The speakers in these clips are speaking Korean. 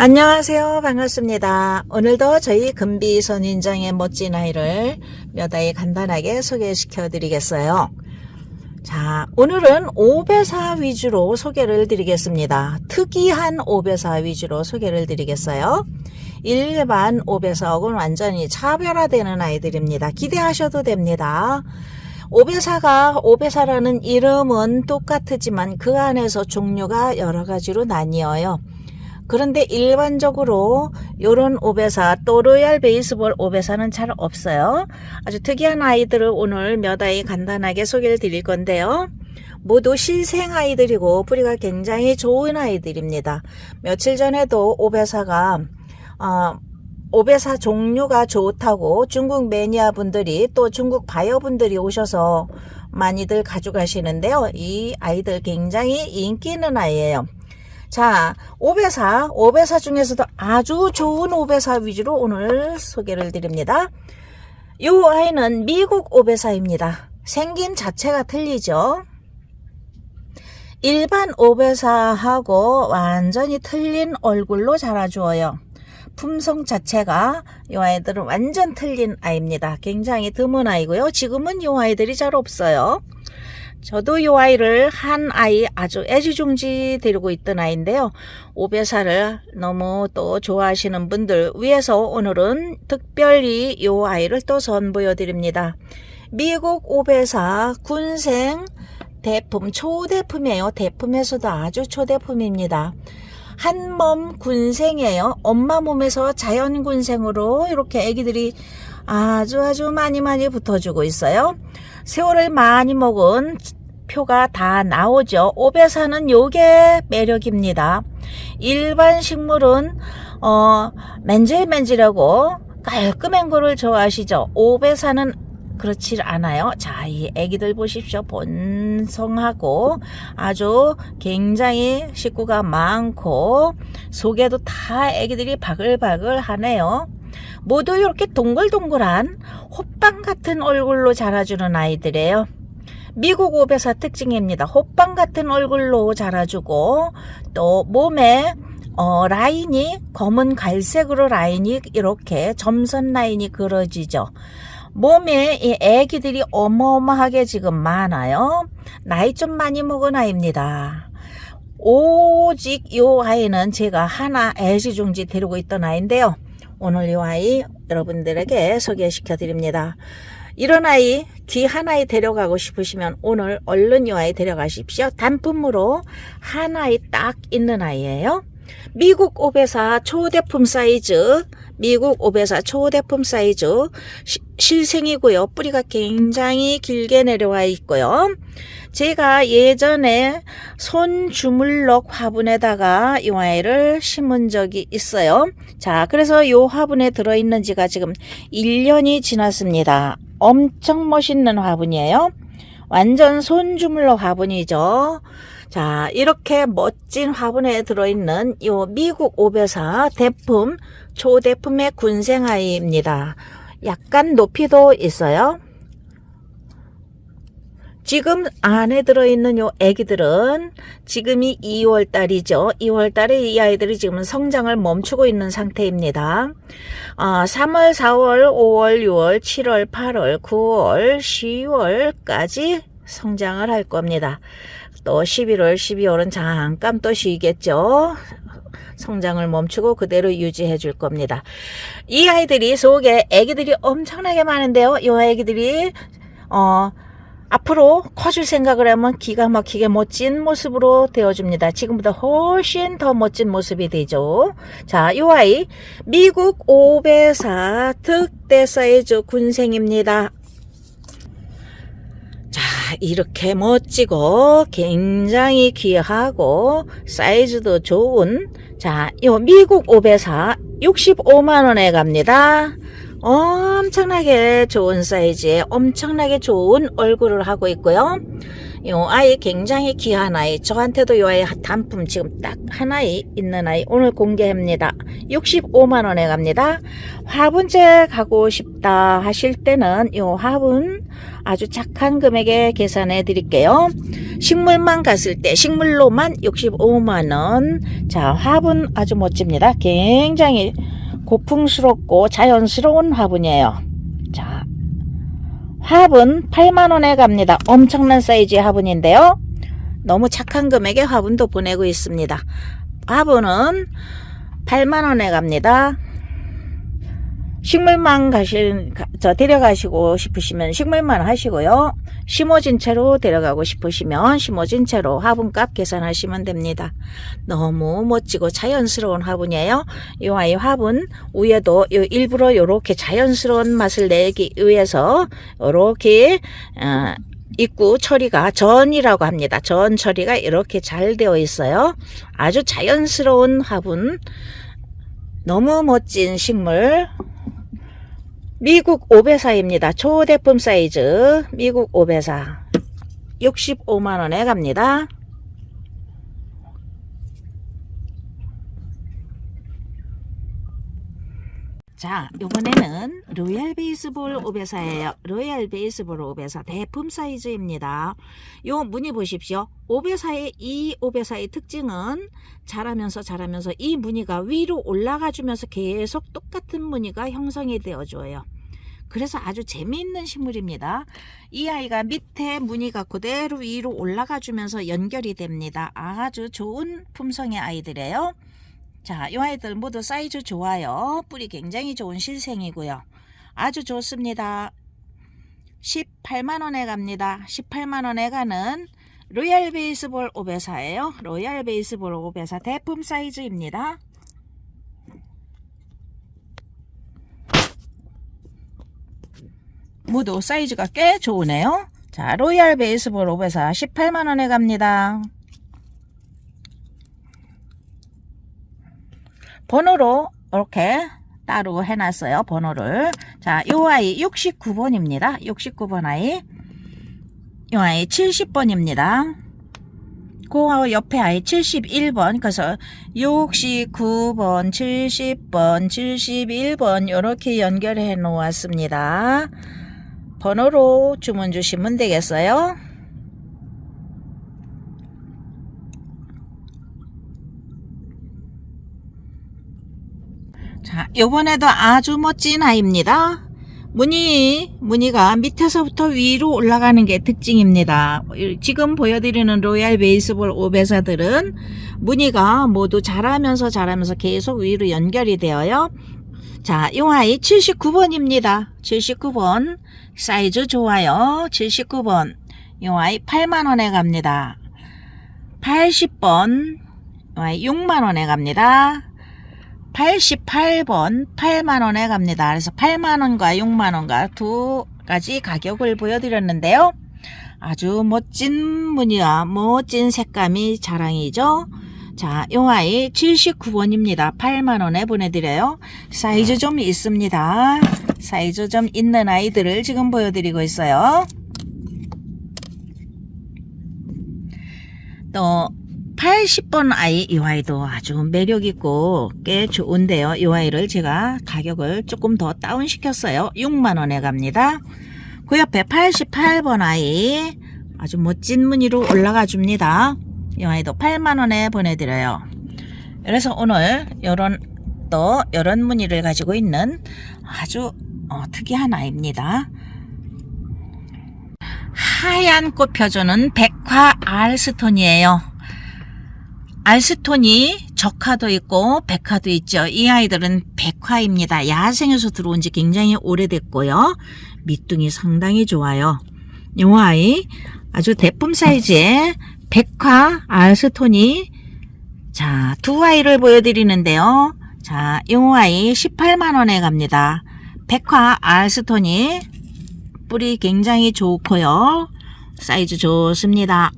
안녕하세요. 반갑습니다. 오늘도 저희 금비 선인장의 멋진 아이를 몇 아이 간단하게 소개시켜 드리겠어요. 자, 오늘은 오배사 위주로 소개를 드리겠습니다. 특이한 오배사 위주로 소개를 드리겠어요. 일반 오배사하고는 완전히 차별화되는 아이들입니다. 기대하셔도 됩니다. 오배사가 오배사라는 이름은 똑같지만 그 안에서 종류가 여러 가지로 나뉘어요. 그런데 일반적으로 요런 오배사 또 로얄 베이스볼 오배사는 잘 없어요. 아주 특이한 아이들을 오늘 몇 아이 간단하게 소개를 드릴 건데요. 모두 실생 아이들이고 뿌리가 굉장히 좋은 아이들입니다. 며칠 전에도 오배사가 어, 오배사 종류가 좋다고 중국 매니아 분들이 또 중국 바이어 분들이 오셔서 많이들 가져가시는데요. 이 아이들 굉장히 인기 있는 아이예요. 자, 오배사, 오배사 중에서도 아주 좋은 오배사 위주로 오늘 소개를 드립니다. 이 아이는 미국 오배사입니다. 생김 자체가 틀리죠. 일반 오배사하고 완전히 틀린 얼굴로 자라주어요. 품성 자체가 이 아이들은 완전 틀린 아이입니다. 굉장히 드문 아이고요. 지금은 이 아이들이 잘 없어요. 저도 이 아이를 한 아이 아주 애지중지 데리고 있던 아이인데요. 오배사를 너무 또 좋아하시는 분들 위해서 오늘은 특별히 이 아이를 또 선보여 드립니다. 미국 오배사 군생 대품 초대품이에요. 대품에서도 아주 초대품입니다. 한 몸 군생이에요. 엄마 몸에서 자연 군생으로 이렇게 아기들이 아주 아주 많이 많이 붙어주고 있어요. 세월을 많이 먹은 표가 다 나오죠. 오배사는 요게 매력입니다. 일반 식물은 어 맨질맨질하고 깔끔한 거를 좋아하시죠. 오배사는 그렇지 않아요. 자, 이 애기들 보십시오. 본성하고 아주 굉장히 식구가 많고 속에도 다 애기들이 바글바글 하네요. 모두 이렇게 동글동글한 호빵 같은 얼굴로 자라주는 아이들이에요. 미국 오배사 특징입니다. 호빵 같은 얼굴로 자라주고 또 몸에 어, 라인이 검은 갈색으로 라인이 이렇게 점선 라인이 그려지죠. 몸에 이 애기들이 어마어마하게 지금 많아요. 나이 좀 많이 먹은 아이입니다. 오직 이 아이는 제가 하나 애지중지 데리고 있던 아이인데요. 오늘 이 아이 여러분들에게 소개시켜 드립니다. 이런 아이 귀 하나에 데려가고 싶으시면 오늘 얼른 이 아이 데려가십시오. 단품으로 하나에 딱 있는 아이예요. 미국 오배사 초대품 사이즈, 미국 오배사 초대품 사이즈 시, 실생이고요. 뿌리가 굉장히 길게 내려와 있고요. 제가 예전에 손 주물럭 화분에다가 이 아이를 심은 적이 있어요. 자, 그래서 이 화분에 들어있는 지가 지금 1년이 지났습니다. 엄청 멋있는 화분이에요. 완전 손 주물럭 화분이죠. 자, 이렇게 멋진 화분에 들어있는 이 미국 오배사 대품, 초대품의 군생아이입니다. 약간 높이도 있어요. 지금 안에 들어있는 요 애기들은 지금이 2월 달이죠. 2월 달에 이 아이들이 지금 성장을 멈추고 있는 상태입니다. 어, 3월, 4월, 5월, 6월, 7월, 8월, 9월, 10월까지 성장을 할 겁니다. 또 11월, 12월은 잠깐 또 쉬겠죠. 성장을 멈추고 그대로 유지해 줄 겁니다. 이 아이들이 속에 애기들이 엄청나게 많은데요. 이 아이들이 어 앞으로 커줄 생각을 하면 기가 막히게 멋진 모습으로 되어줍니다. 지금보다 훨씬 더 멋진 모습이 되죠. 자, 이 아이 미국 오배사 특대 사이즈 군생입니다. 자, 이렇게 멋지고 굉장히 귀하고 사이즈도 좋은 자, 요 미국 오배사 65만 원에 갑니다. 엄청나게 좋은 사이즈에 엄청나게 좋은 얼굴을 하고 있고요. 이 아이 굉장히 귀한 아이. 저한테도 이 아이 단품 지금 딱 하나에 있는 아이 오늘 공개합니다. 65만 원에 갑니다. 화분째 가고 싶다 하실 때는 이 화분 아주 착한 금액에 계산해 드릴게요. 식물만 갔을 때 식물로만 65만원. 자, 화분 아주 멋집니다. 굉장히 고풍스럽고 자연스러운 화분이에요. 자, 화분 8만원에 갑니다. 엄청난 사이즈의 화분인데요. 너무 착한 금액에 화분도 보내고 있습니다. 화분은 8만원에 갑니다. 식물만 가실, 가- 저, 데려가시고 싶으시면 식물만 하시고요. 심어진 채로 데려가고 싶으시면 심어진 채로 화분값 계산하시면 됩니다. 너무 멋지고 자연스러운 화분이에요. 이 아이 화분 위에도 요 일부러 요렇게 자연스러운 맛을 내기 위해서 요렇게, 어, 입구 처리가 전이라고 합니다. 전 처리가 이렇게 잘 되어 있어요. 아주 자연스러운 화분. 너무 멋진 식물. 미국 오베사입니다. 초대품 사이즈 미국 오베사 65만원에 갑니다. 자, 요번에는 로얄 베이스볼 오베사예요. 로얄 베이스볼 오베사 대품 사이즈입니다. 요 무늬 보십시오. 오베사의 이 오베사의 특징은 자라면서 자라면서 이 무늬가 위로 올라가 주면서 계속 똑같은 무늬가 형성이 되어 줘요. 그래서 아주 재미있는 식물입니다. 이 아이가 밑에 무늬가 그대로 위로 올라가 주면서 연결이 됩니다. 아주 좋은 품성의 아이들이에요. 자, 이 아이들 모두 사이즈 좋아요. 뿌리 굉장히 좋은 실생이고요. 아주 좋습니다. 18만원에 갑니다. 18만원에 가는 로얄 베이스볼 오베사예요. 로얄 베이스볼 오베사 대품 사이즈입니다. 모두 사이즈가 꽤 좋으네요. 자, 로얄 베이스볼 오베사 18만원에 갑니다. 번호로 이렇게 따로 해놨어요. 번호를. 자, 요 아이 69번입니다. 69번 아이. 요 아이 70번입니다. 그 옆에 아이 71번. 그래서 69번, 70번, 71번 이렇게 연결해 놓았습니다. 번호로 주문 주시면 되겠어요. 자, 요번에도 아주 멋진 아이입니다. 무늬, 무늬가 밑에서부터 위로 올라가는 게 특징입니다. 지금 보여드리는 로얄 베이스볼 오베사들은 무늬가 모두 자라면서 자라면서 계속 위로 연결이 되어요. 자, 이 아이 79번입니다. 79번. 사이즈 좋아요. 79번. 이 아이 8만원에 갑니다. 80번. 이 아이 6만원에 갑니다. 88번 8만원에 갑니다. 그래서 8만원과 6만원과 두 가지 가격을 보여드렸는데요. 아주 멋진 무늬와 멋진 색감이 자랑이죠. 자, 요 아이 79번입니다. 8만원에 보내드려요. 사이즈 좀 있습니다. 사이즈 좀 있는 아이들을 지금 보여드리고 있어요. 또 80번 아이 이 아이도 아주 매력 있고 꽤 좋은데요. 이 아이를 제가 가격을 조금 더 다운 시켰어요. 6만 원에 갑니다. 그 옆에 88번 아이 아주 멋진 무늬로 올라가 줍니다. 이 아이도 8만 원에 보내드려요. 그래서 오늘 요런 또 이런 무늬를 가지고 있는 아주 어, 특이한 아이입니다. 하얀 꽃 펴주는 백화 알스톤이에요. 알스톤이 적화도 있고 백화도 있죠. 이 아이들은 백화입니다. 야생에서 들어온 지 굉장히 오래됐고요. 밑둥이 상당히 좋아요. 이 아이 아주 대품 사이즈의 백화 알스톤이 자, 두 아이를 보여드리는데요. 자, 이 아이 18만원에 갑니다. 백화 알스톤이 뿌리 굉장히 좋고요. 사이즈 좋습니다.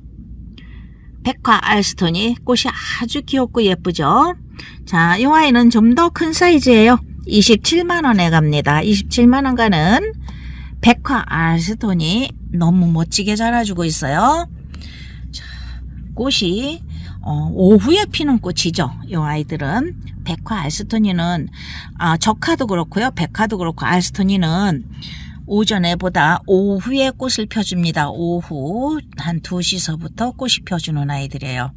백화 알스톤이 꽃이 아주 귀엽고 예쁘죠. 자, 이 아이는 좀 더 큰 사이즈예요. 27만원에 갑니다. 27만원 가는 백화 알스톤이 너무 멋지게 자라주고 있어요. 자, 꽃이 어, 오후에 피는 꽃이죠. 이 아이들은 백화 알스토니는 아, 적화도 그렇고요, 백화도 그렇고 알스토니는 오전에 보다 오후에 꽃을 펴줍니다. 오후 한 2시서부터 꽃이 펴주는 아이들이에요.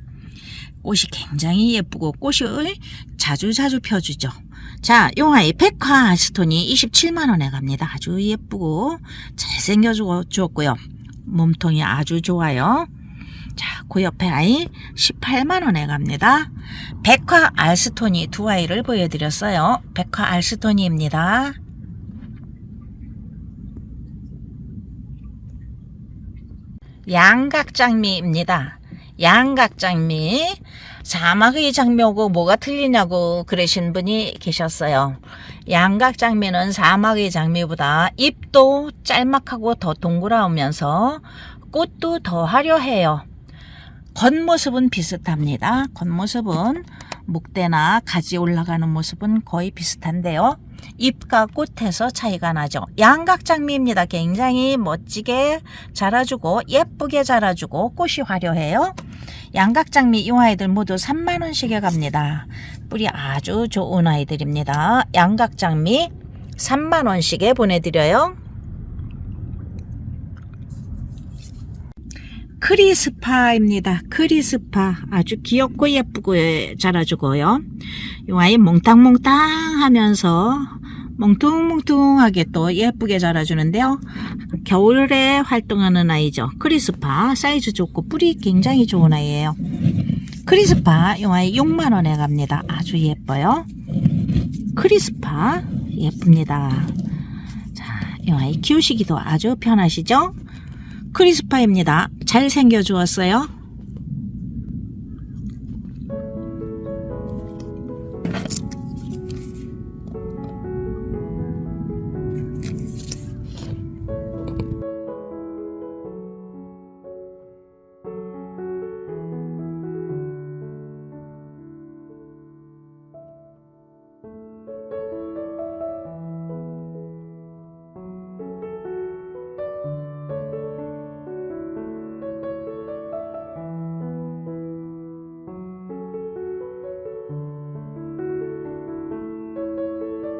꽃이 굉장히 예쁘고 꽃을 자주 자주 펴주죠. 자, 요 아이 백화 아스톤이 27만 원에 갑니다. 아주 예쁘고 잘생겨 주었고요. 몸통이 아주 좋아요. 자, 그 옆에 아이 18만 원에 갑니다. 백화 알스톤이 두 아이를 보여드렸어요. 백화 알스톤이입니다. 양각장미입니다. 양각장미. 사막의 장미하고 뭐가 틀리냐고 그러신 분이 계셨어요. 양각장미는 사막의 장미보다 잎도 짤막하고 더 동그라우면서 꽃도 더 화려해요. 겉모습은 비슷합니다. 겉모습은 목대나 가지 올라가는 모습은 거의 비슷한데요. 잎과 꽃에서 차이가 나죠. 양각장미입니다. 굉장히 멋지게 자라주고 예쁘게 자라주고 꽃이 화려해요. 양각장미 이 아이들 모두 3만 원씩에 갑니다. 뿌리 아주 좋은 아이들입니다. 양각장미 3만 원씩에 보내드려요. 크리스파입니다. 크리스파 아주 귀엽고 예쁘고 자라주고요. 이 아이 몽땅몽땅 하면서 몽뚱몽뚱하게 또 예쁘게 자라주는데요. 겨울에 활동하는 아이죠. 크리스파 사이즈 좋고 뿌리 굉장히 좋은 아이예요. 크리스파 이 아이 6만원에 갑니다. 아주 예뻐요. 크리스파 예쁩니다. 자, 이 아이 키우시기도 아주 편하시죠? 크리스파입니다. 잘 생겨주었어요.